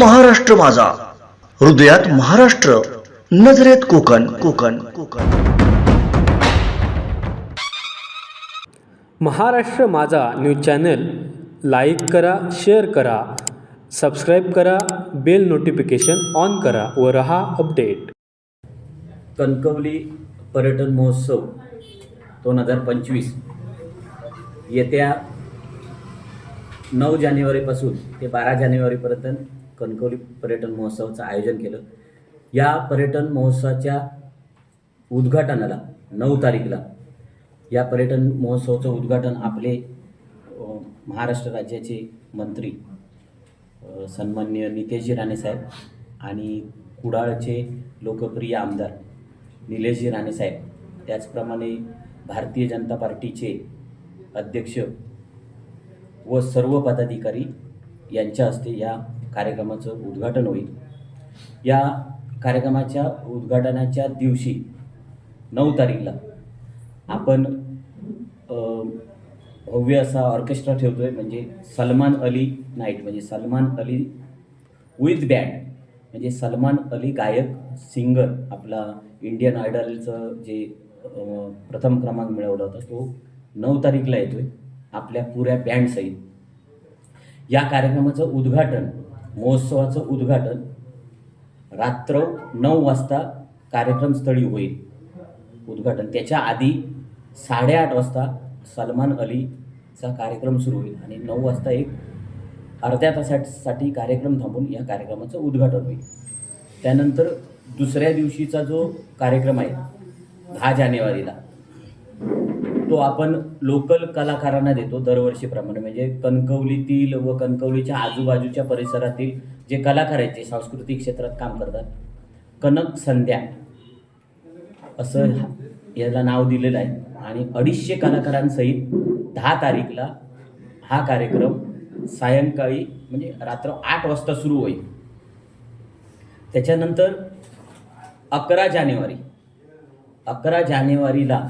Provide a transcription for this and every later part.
महाराष्ट्र माझा. हृदयात महाराष्ट्र नजरेत कोकण कोकण कोकण. महाराष्ट्र माझा न्यूज चॅनल लाईक करा शेअर करा सबस्क्राईब करा बेल नोटिफिकेशन ऑन करा व रहा अपडेट. कणकवली पर्यटन महोत्सव दोन हजार पंचवीस. येत्या नऊ जानेवारीपासून ते बारा जानेवारीपर्यंत कणकवली पर्यटन महोत्सवाचं आयोजन केलं. या पर्यटन महोत्सवाच्या उद्घाटनाला नऊ तारीखला या पर्यटन महोत्सवाचं उद्घाटन आपले महाराष्ट्र राज्याचे मंत्री सन्मान्य नितेशजी राणेसाहेब आणि कुडाळचे लोकप्रिय आमदार निलेशजी राणेसाहेब त्याचप्रमाणे भारतीय जनता पार्टीचे अध्यक्ष व सर्व पदाधिकारी यांच्या हस्ते या कार्यक्रमाचं उद्घाटन होईल. या कार्यक्रमाच्या उद्घाटनाच्या दिवशी नऊ तारीखला आपण भव्य असा ऑर्केस्ट्रा ठेवतो आहे म्हणजे सलमान अली नाईट म्हणजे सलमान अली विथ बँड म्हणजे सलमान अली गायक सिंगर आपला इंडियन आयडलचं जे प्रथम क्रमांक मिळवला होता तो नऊ तारीखला येतो आहे आपल्या पुऱ्या बँडसहित या कार्यक्रमाचं उद्घाटन महोत्सवाचं उद्घाटन रात्र नऊ वाजता कार्यक्रमस्थळी होईल. उद्घाटन. त्याच्या आधी साडेआठ वाजता सलमान अलीचा कार्यक्रम सुरू होईल आणि नऊ वाजता एक अर्ध्या तासासाठी कार्यक्रम थांबून या कार्यक्रमाचं उद्घाटन होईल. त्यानंतर दुसऱ्या दिवशीचा जो कार्यक्रम आहे दहा जानेवारीला तो आपण लोकल कलाकारांना देतो दरवर्षीप्रमाणे. म्हणजे कणकवलीतील व कणकवलीच्या आजूबाजूच्या परिसरातील जे कलाकार आहेत जे सांस्कृतिक क्षेत्रात काम करतात कनक संध्या असं याला नाव दिलेलं आहे. आणि अडीचशे कलाकारांसहित दहा तारीखला हा कार्यक्रम सायंकाळी म्हणजे रात्र आठ वाजता सुरू होईल. त्याच्यानंतर अकरा जानेवारी. अकरा जानेवारीला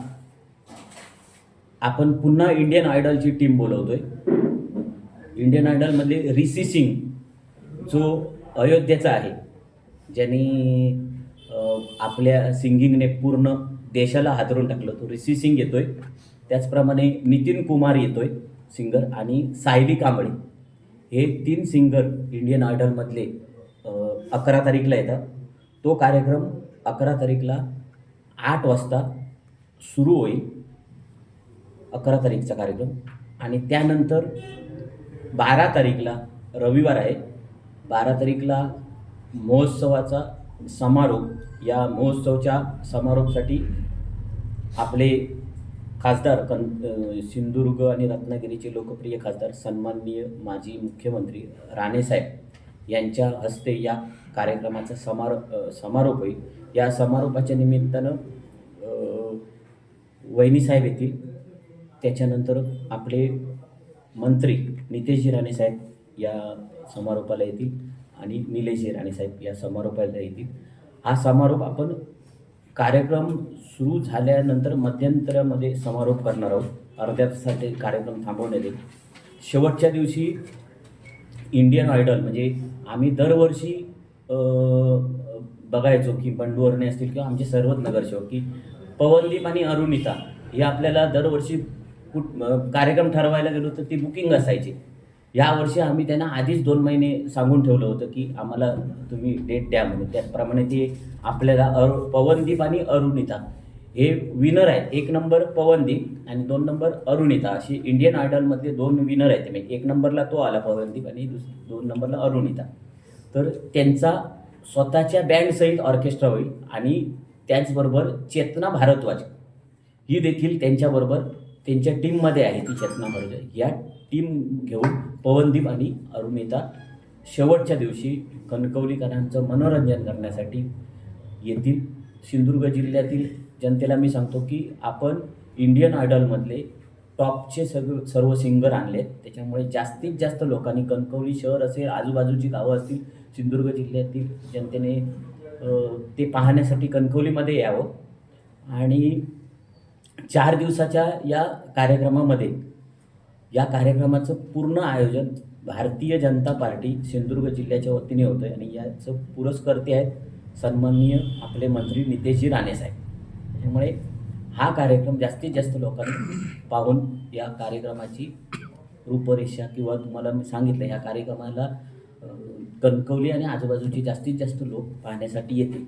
आपण पुन्हा इंडियन आयडलची टीम बोलवतोय. इंडियन आयडलमधले रिसी सिंग जो अयोध्येचा आहे ज्यांनी आपल्या सिंगिंगने पूर्ण देशाला हादरून टाकलं. तो रिसी सिंग येतोय. त्याचप्रमाणे नितीन कुमार येतोय सिंगर आणि सायली कांबळे. हे तीन सिंगर इंडियन आयडलमधले अकरा तारीखला येतात. तो कार्यक्रम अकरा तारीखला आठ वाजता सुरू होईल. अकरा तारीखचा कार्यक्रम. आणि त्यानंतर बारा तारीखला रविवार आहे. बारा तारीखला महोत्सवाचा समारोप. या महोत्सवच्या समारोपसाठी आपले खासदार कन सिंधुदुर्ग आणि रत्नागिरीचे लोकप्रिय खासदार सन्माननीय माजी मुख्यमंत्री राणेसाहेब यांच्या हस्ते या कार्यक्रमाचा समारोप समारोप होईल या समारोपाच्या निमित्तानं वहिनीसाहेब येतील. त्याच्यानंतर आपले मंत्री नितेशजी राणेसाहेब या समारोपाला येतील आणि निलेशजी राणेसाहेब या समारोपाला येतील. हा समारोप आपण कार्यक्रम सुरू झाल्यानंतर मध्यंतरामध्ये समारोप करणार आहोत. अर्ध्या तासाठी कार्यक्रम थांबवण्यात येईल. शेवटच्या दिवशी इंडियन आयडल म्हणजे आम्ही दरवर्षी बघायचो की बंडू अरणे असतील किंवा आमचे सर्वच नगरसेवक की पवनदीप आणि अरुणिता हे आपल्याला दरवर्षी कुठ कार्यक्रम ठरवायला गेलो तर ती बुकिंग असायची. यावर्षी आम्ही त्यांना आधीच दोन महिने सांगून ठेवलं होतं की आम्हाला तुम्ही डेट द्या म्हणून त्याचप्रमाणे ते आपल्याला अरु पवनदीप आणि अरुणिता हे विनर आहेत. एक नंबर पवनदीप आणि दोन नंबर अरुणिता. अशी इंडियन आयडलमधले दोन विनर आहेत म्हणजे एक नंबरला तो आला पवनदीप आणि दुस दोन नंबरला अरुणिता. तर त्यांचा स्वतःच्या बँडसहित ऑर्केस्ट्रा होईल आणि त्याचबरोबर चेतना भारद्वाज ही देखील त्यांच्याबरोबर त्यांच्या टीममध्ये आहे ती चेतना भारद्वाज या टीम घेऊन पवनदीप आणि अरुणिता शेवटच्या दिवशी कणकवलीकरांचं मनोरंजन करण्यासाठी येथील सिंधुदुर्ग जिल्ह्यातील जनतेला मी सांगतो की आपण इंडियन आयडलमधले टॉपचे सगळे सर्व सिंगर आणले त्याच्यामुळे जास्तीत जास्त लोकांनी कणकवली शहर असेल आजूबाजूची गावं असतील सिंधुदुर्ग जिल्ह्यातील जनतेने ते पाहण्यासाठी कणकवलीमध्ये यावं. आणि चार दिवसाच्या या कार्यक्रमामध्ये या कार्यक्रमाचं पूर्ण आयोजन भारतीय जनता पार्टी सिंधुदुर्ग जिल्ह्याच्या वतीने होतं आहे आणि याचं पुरस्कर्ते आहेत सन्माननीय आपले मंत्री नितेशजी राणे साहेब. त्यामुळे हा कार्यक्रम जास्तीत जास्त लोकांनी पाहून या कार्यक्रमाची रूपरेषा किंवा तुम्हाला मी सांगितलं ह्या कार्यक्रमाला कणकवली आणि आजूबाजूचे जास्तीत जास्त लोक पाहण्यासाठी येतील.